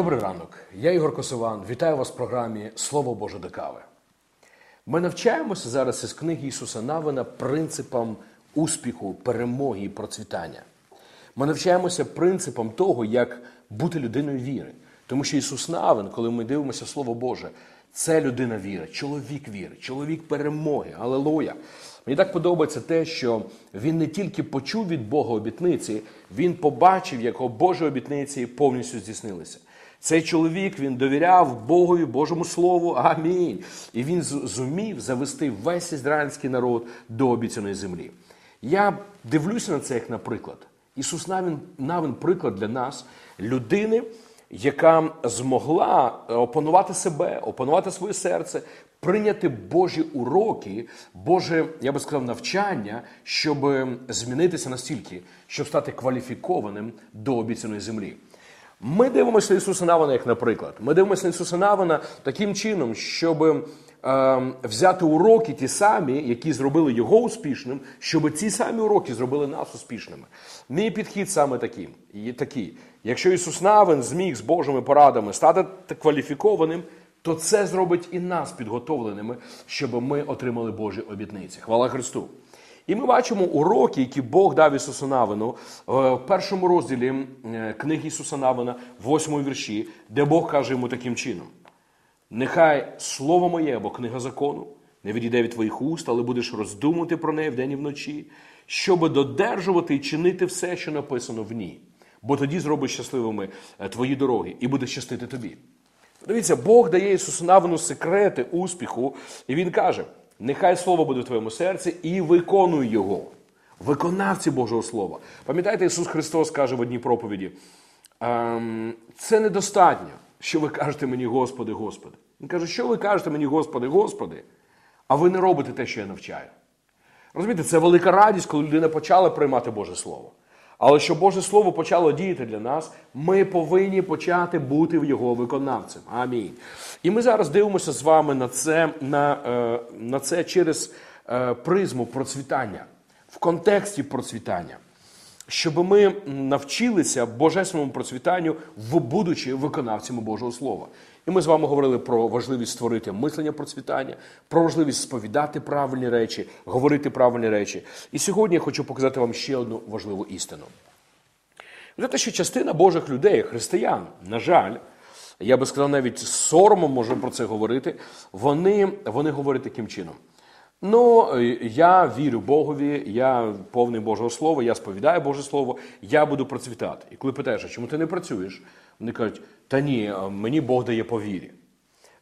Добрий ранок. Я Ігор Косован. Вітаю вас в програмі Слово Боже до кави. Ми навчаємося зараз із книги Ісуса Навина принципам успіху, перемоги і процвітання. Ми навчаємося принципам того, як бути людиною віри. Тому що Ісус Навин, коли ми дивимося Слово Боже, це людина віри, чоловік віри, чоловік перемоги. Алелуя! Мені так подобається те, що він не тільки почув від Бога обітниці, він побачив, як Божі обітниці повністю здійснилися. Цей чоловік він довіряв Богові, Божому Слову. Амінь. І він зумів завести весь ізраїльський народ до обіцяної землі. Я дивлюся на це як на приклад. Ісус Навин, Навин приклад для нас, людини, яка змогла е, опанувати себе, опанувати своє серце, прийняти Божі уроки, Боже, я би сказав, навчання, щоб змінитися настільки, щоб стати кваліфікованим до обіцяної землі. Ми дивимося на Ісуса Навина як наприклад. Ми дивимося на Ісуса Навина таким чином, щоб е, взяти уроки ті самі, які зробили його успішним, щоб ці самі уроки зробили нас успішними. Мій підхід саме такий. Такий. Якщо Ісус Навин зміг з Божими порадами стати кваліфікованим, то це зробить і нас підготовленими, щоб ми отримали Божі обітниці. Хвала Христу! І ми бачимо уроки, які Бог дав Ісусу Навину е, в першому розділі е, книги Ісуса Навина, в восьмому вірші, де Бог каже йому таким чином: Нехай слово моє або книга закону не відійде від твоїх уст, але будеш роздумувати про неї вдень і вночі, щоби додержувати і чинити все, що написано в ній. Бо тоді зробиш щасливими е, твої дороги і буде щастити тобі. Дивіться, Бог дає Ісусу Навину секрети успіху, і Він каже: нехай слово буде в твоєму серці і виконуй його. Виконавці Божого Слова. Пам'ятаєте, Ісус Христос каже в одній проповіді: ем, це недостатньо, що ви кажете мені, Господи, Господи. Він каже, що ви кажете мені, Господи, Господи, а ви не робите те, що я навчаю. Розумієте, це велика радість, коли людина почала приймати Боже Слово. Але щоб Боже Слово почало діяти для нас, ми повинні почати бути в його виконавцем. Амінь. І ми зараз дивимося з вами на це, на, е, на це через е, призму процвітання, в контексті процвітання. Щоб ми навчилися божественному процвітанню, будучи виконавцями Божого Слова. І ми з вами говорили про важливість створити мислення процвітання, про важливість сповідати правильні речі, говорити правильні речі. І сьогодні я хочу показати вам ще одну важливу істину. Ви Знаєте, що частина Божих людей, християн, на жаль, я би сказав, навіть з соромом можемо про це говорити, вони, вони говорять таким чином. Ну, я вірю Богові, я повний Божого Слова, я сповідаю Боже Слово, я буду процвітати. І коли питаєш, чому ти не працюєш? Вони кажуть, та ні, мені Бог дає по вірі.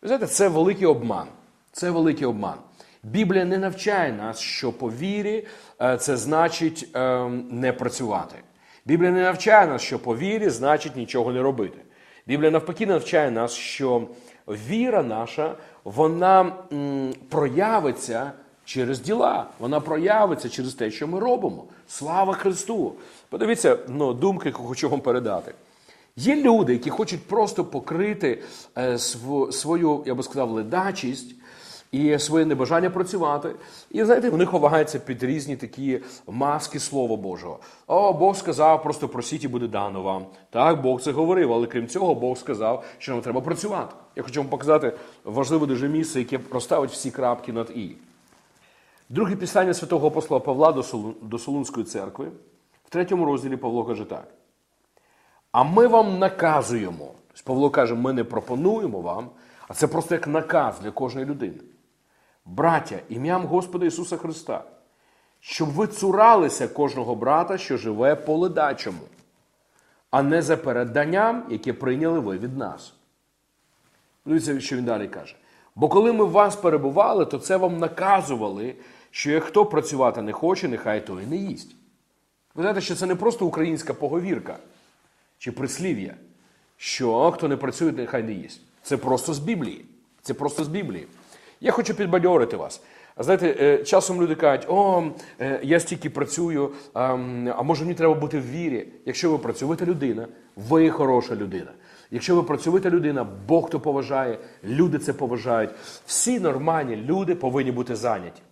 Ви знаєте, це великий обман. Це великий обман. Біблія не навчає нас, що по вірі е, це значить е, не працювати. Біблія не навчає нас, що по вірі значить нічого не робити. Біблія навпаки навчає нас, що віра наша, вона проявиться через діла, вона проявиться через те, що ми робимо. Слава Христу! Подивіться, ну, думки, хочу вам передати. Є люди, які хочуть просто покрити е, свою, я би сказав, ледачість і своє небажання працювати. І знаєте, вони ховаються під різні такі маски Слова Божого. О, Бог сказав, просто просіть і буде дано вам. Так, Бог це говорив, але крім цього, Бог сказав, що нам треба працювати. Я хочу вам показати важливе дуже місце, яке розставить всі крапки над і. Друге писання святого апостола Павла до Солунської церкви, в третьому розділі Павло каже так. А ми вам наказуємо. Павло каже, ми не пропонуємо вам, а це просто як наказ для кожної людини. Браття, ім'ям Господа Ісуса Христа, щоб ви цуралися кожного брата, що живе по ледачому, а не за переданням, яке прийняли ви від нас. Дивіться, що він далі каже. Бо коли ми в вас перебували, то це вам наказували, що як хто працювати не хоче, нехай то і не їсть. Ви знаєте, що це не просто українська поговірка чи прислів'я, що хто не працює, нехай не їсть. Це просто з Біблії. Це просто з Біблії. Я хочу підбадьорити вас. Знаєте, е, часом люди кажуть, о, е, я стільки працюю, а, може мені треба бути в вірі. Якщо ви працьовита людина, ви хороша людина. Якщо ви працьовита людина, Бог то поважає, люди це поважають. Всі нормальні люди повинні бути зайняті.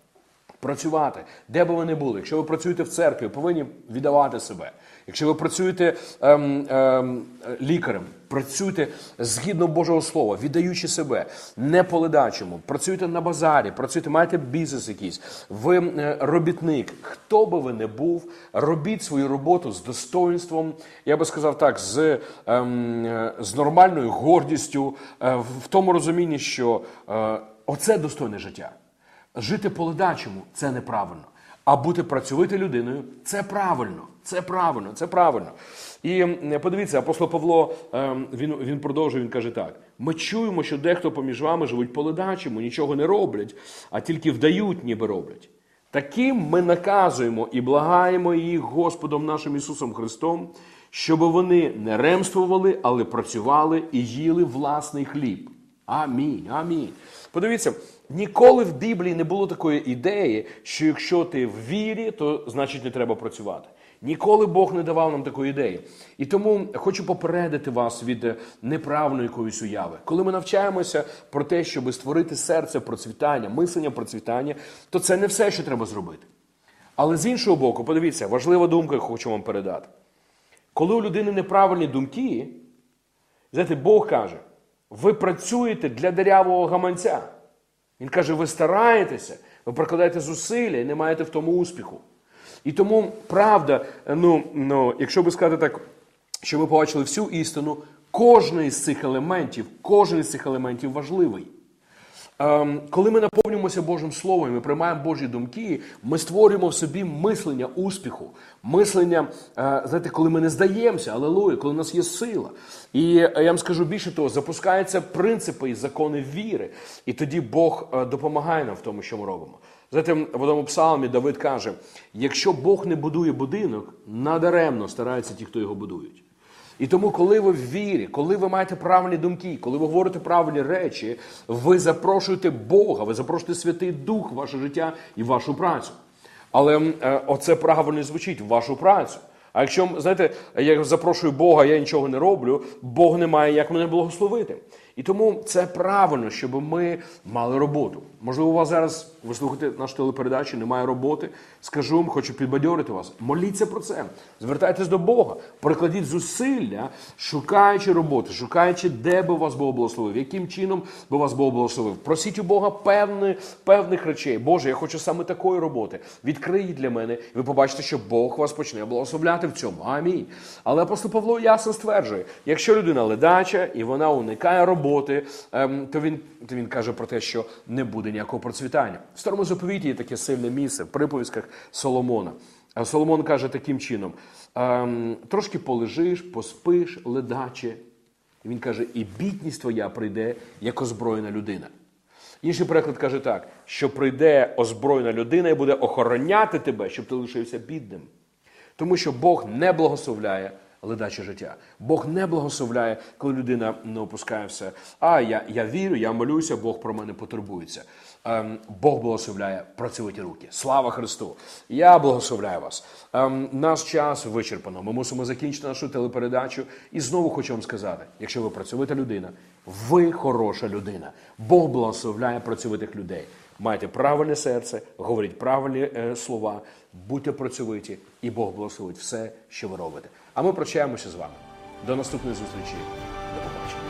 Працювати, де би ви не були. Якщо ви працюєте в церкві, повинні віддавати себе. Якщо ви працюєте ем, ем, лікарем, працюйте згідно Божого Слова, віддаючи себе, не по ледачому, працюйте на базарі, працюйте, маєте бізнес якийсь, ви е, робітник. Хто би ви не був, робіть свою роботу з достоинством, я би сказав так, з, ем, з нормальною гордістю, е, в тому розумінні, що е, оце достойне життя. Жити по ледачому це неправильно. А бути працьовитою людиною це правильно. Це правильно, це правильно. І подивіться, апостол Павло ем, він, він продовжує, він каже так: ми чуємо, що дехто поміж вами живуть по ледачому, нічого не роблять, а тільки вдають, ніби роблять. Таким ми наказуємо і благаємо їх Господом нашим Ісусом Христом, щоб вони не ремствували, але працювали і їли власний хліб. Амінь. Амінь. Подивіться, ніколи в Біблії не було такої ідеї, що якщо ти в вірі, то значить не треба працювати. Ніколи Бог не давав нам такої ідеї. І тому хочу попередити вас від неправильної якоїсь уяви. Коли ми навчаємося про те, щоб створити серце процвітання, мислення процвітання, то це не все, що треба зробити. Але з іншого боку, подивіться, важлива думка, яку хочу вам передати. Коли у людини неправильні думки, знаєте, Бог каже, ви працюєте для дерявого гаманця. Він каже, ви стараєтеся, ви прикладаєте зусилля і не маєте в тому успіху. І тому правда, ну, ну якщо би сказати так, що ви побачили всю істину, кожен із цих елементів, кожен із цих елементів важливий. Ем, коли ми наповнюємося Божим Словом, ми приймаємо Божі думки, ми створюємо в собі мислення успіху, мислення, е, знаєте, коли ми не здаємося, алелуя, коли в нас є сила. І я вам скажу більше того, запускаються принципи і закони віри, і тоді Бог е, допомагає нам в тому, що ми робимо. Знаєте, в одному псалмі Давид каже: якщо Бог не будує будинок, надаремно стараються ті, хто його будують. І тому, коли ви в вірі, коли ви маєте правильні думки, коли ви говорите правильні речі, ви запрошуєте Бога, ви запрошуєте Святий Дух в ваше життя і в вашу працю. Але е, оце правильно звучить в вашу працю. А якщо, знаєте, я запрошую Бога, я нічого не роблю, Бог не має як мене благословити. І тому це правильно, щоб ми мали роботу. Можливо, у вас зараз ви слухаєте нашу телепередачу, немає роботи. Скажу вам, хочу підбадьорити вас. Моліться про це. Звертайтесь до Бога, прикладіть зусилля, шукаючи роботи, шукаючи, де би вас Бог благословив, яким чином би вас Бог благословив. Просіть у Бога певни, певних речей. Боже, я хочу саме такої роботи. Відкрий її для мене, і ви побачите, що Бог вас почне благословляти в цьому. Амінь. Але апостол Павло ясно стверджує: якщо людина ледача і вона уникає роботи, ем, то він то він каже про те, що не буде ніякого процвітання. В старому заповіті є таке сильне місце в приповістках Соломона. Соломон каже таким чином: ем, трошки полежиш, поспиш, ледаче. І він каже: і бідність твоя прийде як озброєна людина. Інший переклад каже так: що прийде озброєна людина і буде охороняти тебе, щоб ти лишився бідним. Тому що Бог не благословляє ледаче життя. Бог не благословляє, коли людина не опускає все. А я, я вірю, я молюся, Бог про мене потурбується. Ем, Бог благословляє працьовиті руки. Слава Христу! Я благословляю вас. Ем, наш час вичерпано. Ми мусимо закінчити нашу телепередачу. І знову хочу вам сказати: якщо ви працьовита людина, ви хороша людина. Бог благословляє працьовитих людей. Майте правильне серце, говоріть правильні е, слова, будьте працьовиті, і Бог благословить все, що ви робите. А ми прощаємося з вами. До наступної зустрічі. До побачення.